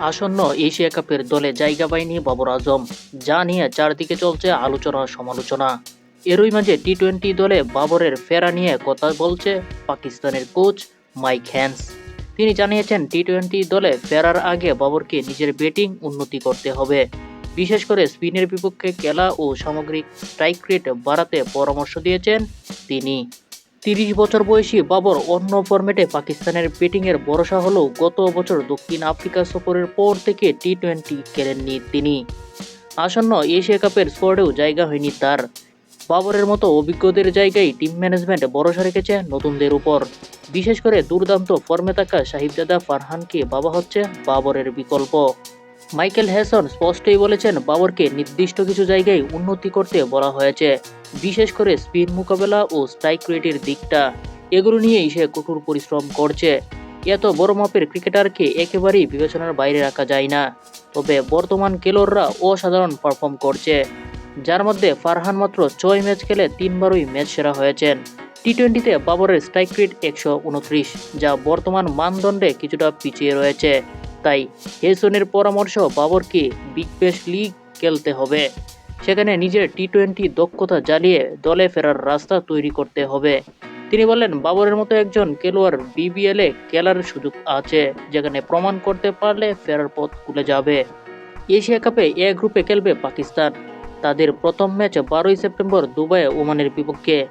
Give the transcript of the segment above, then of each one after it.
আসন্ন এশিয়া কাপের দলে জায়গা পায়নি বাবর আজম, যা নিয়ে চারদিকে চলছে আলোচনা সমালোচনা। এরই মাঝে টি টোয়েন্টি দলে বাবরের ফেরা নিয়ে কথা বলছে পাকিস্তানের কোচ মাইক হ্যান্স। তিনি জানিয়েছেন টি টোয়েন্টি দলে ফেরার আগে বাবরকে নিজের ব্যাটিং উন্নতি করতে হবে। বিশেষ করে স্পিনের বিপক্ষে খেলা ও সামগ্রিক স্ট্রাইক রেট বাড়াতে পরামর্শ দিয়েছেন তিনি। তিরিশ বছর বয়সী বাবর অন্য ফরম্যাটে পাকিস্তানের ব্যাটিংয়ের ভরসা হলেও গত বছর দক্ষিণ আফ্রিকা সফরের পর থেকে টি টোয়েন্টি খেলেননি তিনি। আসন্ন এশিয়া কাপের স্কোয়াডেও জায়গা হয়নি তার। বাবরের মতো অভিজ্ঞদের জায়গায় টিম ম্যানেজমেন্ট ভরসা রেখেছে নতুনদের উপর। বিশেষ করে দুর্দান্ত ফর্মে থাকা সাহিবজাদা ফারহানকে বাবা হচ্ছে বাবরের বিকল্প। মাইকেল হ্যাসন স্পষ্টই বলেছেন, বাবরকে নির্দিষ্ট কিছু জায়গায় উন্নতি করতে বলা হয়েছে। বিশেষ করে স্পিন মোকাবেলা ও স্ট্রাইক রেটের দিকটা। এগুলো নিয়েই সে কঠোর পরিশ্রম করছে। এত বড় মাপের ক্রিকেটারকে একেবারেই বিবেচনার বাইরে রাখা যায় না। তবে বর্তমান খেলোয়াড়রা অসাধারণ পারফর্ম করছে। যার মধ্যে ফারহান মাত্র ছয় ম্যাচ খেলে তিনবারই ম্যাচ সেরা হয়েছেন। টি টোয়েন্টিতে বাবরের স্ট্রাইক রেট একশো উনত্রিশ, যা বর্তমান মানদণ্ডে কিছুটা পিছিয়ে রয়েছে। তাই হেসনের পরামর্শ বাবরকে বিগ ব্যাশ লিগ খেলতে হবে। সেখানে নিজের টি টোয়েন্টি দক্ষতা জ্বালিয়ে দলে ফেরার রাস্তা তৈরি করতে হবে। তিনি বললেন, বাবরের মতো একজন খেলোয়াড় বিবিএলে খেলার সুযোগ আছে, যেখানে প্রমাণ করতে পারলে ফেরার পথ খুলে যাবে। এশিয়া কাপে এ গ্রুপে খেলবে পাকিস্তান। তাদের প্রথম ম্যাচ বারোই সেপ্টেম্বর দুবাইয়ে ওমানের বিপক্ষে।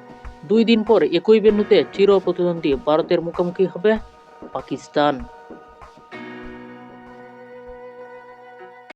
দুই দিন পর একই ভেন্যুতে চির প্রতিদ্বন্দ্বী ভারতের মুখোমুখি হবে পাকিস্তান।